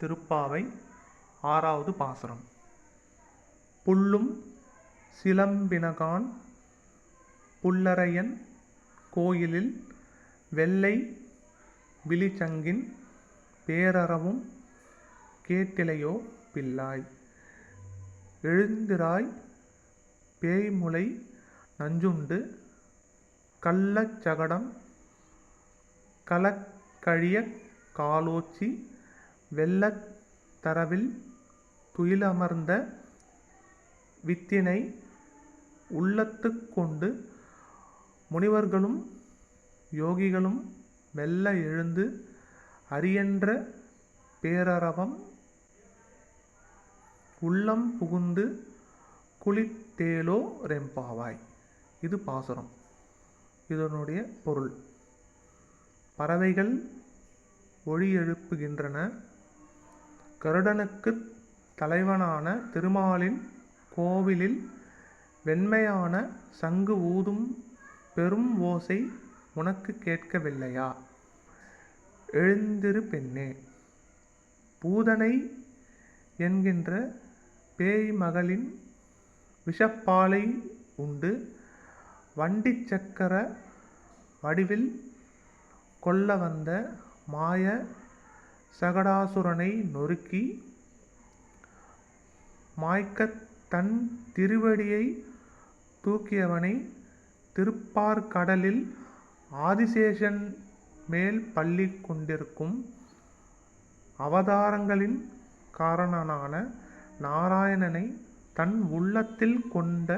திருப்பாவை ஆறாவது பாசுரம். புல்லும் சிலம்பினகான் புல்லரையன் கோயிலில் வெள்ளை விழிச்சங்கின் பேரறவும் கேட்டிலையோ பிள்ளாய். எழுந்திராய் பேய்முலை நஞ்சுண்டு கள்ளச்சகடம் கலக்கழியக் காலோச்சி வெள்ளத் தரவில் துயிலமர்ந்த வித்தினை உள்ளத்துக் கொண்டு முனிவர்களும் யோகிகளும் மெல்ல எழுந்து அரியன்ற பேரறவம் உள்ளம் புகுந்து குளித்தேலோ ரெம்பாவாய். இது பாசுரம். இதனுடைய பொருள். பறவைகள் ஒளி எழுப்புகின்றன. கருடனுக்குத் தலைவனான திருமாலின் கோவிலில் வெண்மையான சங்கு ஊதும் பெரும் ஓசை உனக்கு கேட்கவில்லையா? எழுந்திரு பெண்ணே. பூதனை என்கின்ற பேய் மகளின் விஷப்பாலை உண்டு. வண்டி சக்கர வடிவில் கொல்ல வந்த மாய சகடாசுரனை நொறுக்கி மாய்க்கத் தன் திருவடியை தூக்கியவனை திருப்பார்கடலில் ஆதிசேஷன் மேல் பள்ளி கொண்டிருக்கும் அவதாரங்களின் காரணனான நாராயணனை தன் உள்ளத்தில் கொண்ட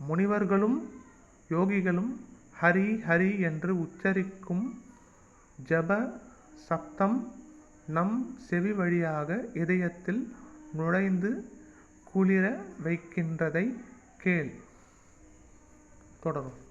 முனிவர்களும் யோகிகளும் ஹரி ஹரி என்று உச்சரிக்கும் ஜப சப்தம் நம் செவி வழியாக இதயத்தில் நுழைந்து குளிர வைக்கின்றதை கேள். தொடரும்.